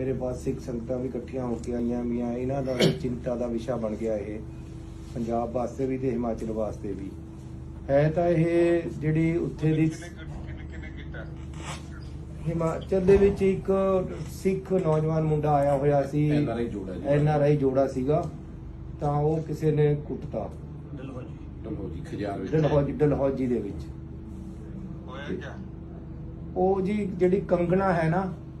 ਮੇਰੇ ਪਾਸ ਸਿੱਖ ਸੰਗਤਾਂ ਵੀ ਇਕੱਠੀਆਂ ਹੋ ਕੇ ਆਈਆਂ ਮੀਆਂ ਇਹਨਾਂ ਦਾ ਵੀ ਚਿੰਤਾ ਦਾ ਵਿਸ਼ਾ ਬਣ ਗਿਆ ਇਹ ਪੰਜਾਬ ਵਾਸਤੇ ਵੀ ਤੇ ਹਿਮਾਚਲ ਵਾਸਤੇ ਵੀ। ਹੈ ਤਾਂ ਇਹ ਜਿਹੜੀ ਉੱਥੇ ਦੀ ਹਿਮਾਚਲ ਦੇ ਵਿੱਚ ਇੱਕ ਸਿੱਖ ਨੌਜਵਾਨ ਮੁੰਡਾ ਆਇਆ ਹੋਇਆ ਸੀ। ਐਨ ਆਰ ਆਈ ਜੋੜਾ ਸੀਗਾ। ਤਾਂ ਉਹ ਕਿਸੇ ਨੇ ਕੁੱਟਤਾ। ਡਲਹੌਜੀ। ਖਜਾਰ ਵਿੱਚ। ਡਲਹੌਜੀ ਡਲਹੌਜੀ ਦੇ ਵਿੱਚ। ਉਹ ਜੀ ਜਿਹੜੀ ਕੰਗਣਾ ਹੈ ਨਾ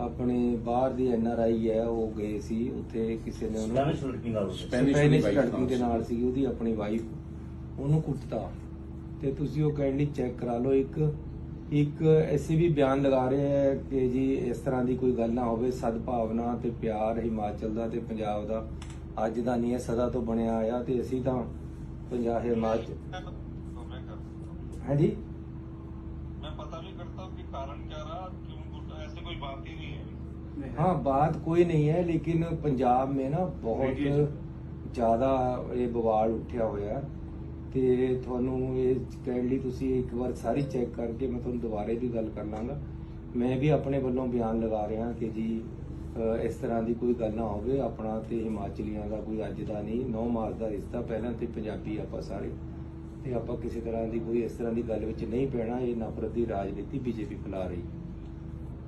ਆਪਣੇ ਬਾਹਰ ਦੀ ਐਨ ਆਰ ਆਈ ਹੈ ਉਹ ਗਏ ਸੀ ਉੱਥੇ ਕਿਸੇ ਨੇ ਉਹਨੂੰ ਸਪੈਨਿਸ਼ ਲੜਕੀ ਨਾਲ ਸਪੈਨਿਸ਼ ਵਾਲੀ wife ਲੜਕੀ ਦੇ ਨਾਲ। ਸੀ ਉਹਦੀ ਆਪਣੀ ਵਾਈਫ ਉਹਨੂੰ ਕੁੱਟਤਾ। ਤੇ ਤੁਸੀਂ ਉਹ ਕਾਈਂਡਲੀ ਚੈੱਕ ਕਰਾ ਲਓ ਇੱਕ ਇੱਕ ਐਸੀ ਵੀ ਬਿਆਨ ਲਗਾ ਰਹੇ ਹੈ ਕਿ ਜੀ ਇਸ ਤਰ੍ਹਾਂ ਦੀ ਕੋਈ ਗੱਲ ਨਾ ਹੋਵੇ ਸਦਭਾਵਨਾ ਤੇ ਪਿਆਰ ਹਿਮਾਚਲ ਦਾ ਤੇ ਪੰਜਾਬ ਦਾ ਅੱਜ ਦਾ ਨਹੀਂ ਹੈ ਸਦਾ ਤੋਂ ਬਣਿਆ ਆਇਆ ਤੇ ਅਸੀਂ ਤਾਂ ਪੰਜਾਬ ਹਿਮਾਚਲ ਹਾਂਜੀ? कोई बात ही नहीं है हाँ बात कोई नहीं है लेकिन पंजाब में ना ਬਹੁਤ ਜ਼ਿਆਦਾ ਇਹ ਬਵਾਲ ਉੱਠਿਆ ਹੋਇਆ ਤੇ ਤੁਹਾਨੂੰ ਇਹ ਕਾਈਂਡਲੀ ਤੁਸੀਂ ਇੱਕ ਵਾਰ ਸਾਰੀ ਚੈੱਕ ਕਰਕੇ ਮੈਂ ਤੁਹਾਨੂੰ ਦੁਬਾਰੇ ਵੀ ਗੱਲ ਕਰ ਲਾਂਗਾ ਮੈਂ ਵੀ ਆਪਣੇ ਵੱਲੋਂ ਬਿਆਨ ਲਗਾ ਰਿਹਾ ਕਿ ਜੀ ਅ, ਇਸ ਤਰ੍ਹਾਂ ਦੀ ਕੋਈ ਗੱਲ ਨਾ ਹੋਵੇ ਆਪਣਾ ਤੇ ਹਿਮਾਚਲੀਆਂ ਦਾ ਕੋਈ ਅੱਜ ਦਾ ਨਹੀਂ ਨੌ ਮਾਸ ਦਾ ਰਿਸ਼ਤਾ ਪਹਿਲਾਂ ਤੇ ਪੰਜਾਬੀ ਆਪਾਂ ਸਾਰੇ ਤੇ ਆਪਾਂ ਕਿਸੇ ਤਰ੍ਹਾਂ ਦੀ ਕੋਈ ਇਸ ਤਰ੍ਹਾਂ ਦੀ ਗੱਲ ਵਿੱਚ ਨਹੀਂ ਪੈਣਾ ਇਹ ਨਫ਼ਰਤ ਦੀ ਰਾਜਨੀਤੀ ਬੀਜੇਪੀ ਫੈਲਾ ਰਹੀ है